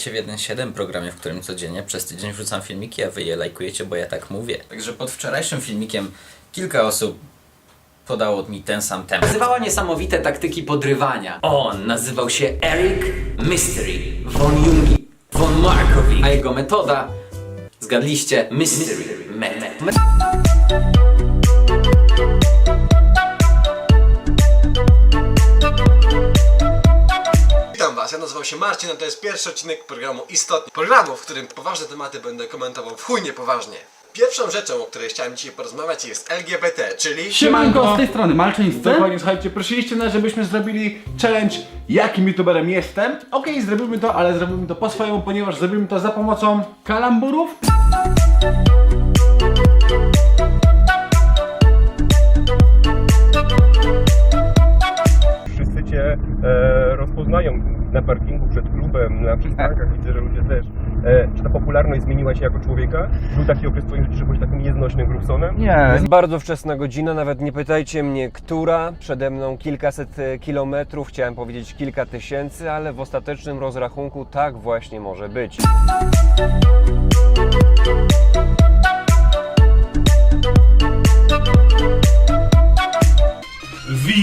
Witajcie w 1.7 programie, w którym codziennie przez tydzień wrzucam filmiki, a wy je lajkujecie, bo ja tak mówię. Także pod wczorajszym filmikiem kilka osób podało mi ten sam temat. Nazywała niesamowite taktyki podrywania. On nazywał się Eric Mystery von Jungi von Markowi, a jego metoda, zgadliście, Mystery Method. Nazywam się Marcin, a to jest pierwszy odcinek programu Istotnie. Programu, w którym poważne tematy będę komentował w chuj niepoważnie. Pierwszą rzeczą, o której chciałem dzisiaj porozmawiać jest LGBT, czyli... Siemanko, z tej strony Malczyńscy. Dokładnie, słuchajcie, prosiliście nas, żebyśmy zrobili challenge jakim youtuberem jestem. Okej, zrobimy to, ale zrobimy to po swojemu, ponieważ zrobimy to za pomocą kalamburów. wszyscy cię e, rozpoznają na parkingu przed klubem, na przystankach. Widzę, że ludzie też. E, czy ta popularność zmieniła się jako człowieka? Był taki okres w twoim życiu, że byłeś takim nieznośnym Grubsonem? Nie, Jest bardzo wczesna godzina, nawet nie pytajcie mnie, która. Przede mną kilkaset e, kilometrów, chciałem powiedzieć kilka tysięcy, ale w ostatecznym rozrachunku tak właśnie może być.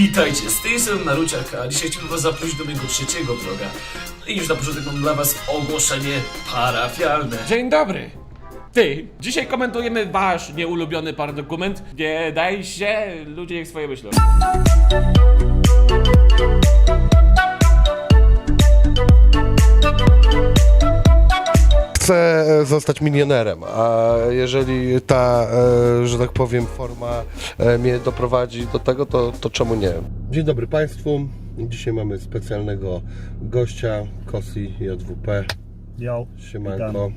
Witajcie, z tej strony Naruciak, a dzisiaj chciałbym was zaprosić do mojego trzeciego vloga. I już na początek mam dla was ogłoszenie parafialne. Dzień dobry. Ty, dzisiaj komentujemy wasz nieulubiony paradokument. Nie daj się, ludzie niech swoje myślą. Chcę e, zostać milionerem, a jeżeli ta, e, że tak powiem, forma e, mnie doprowadzi do tego, to, to czemu nie? Dzień dobry Państwu. Dzisiaj mamy specjalnego gościa, Kosi JWP. Jo, Siemanko.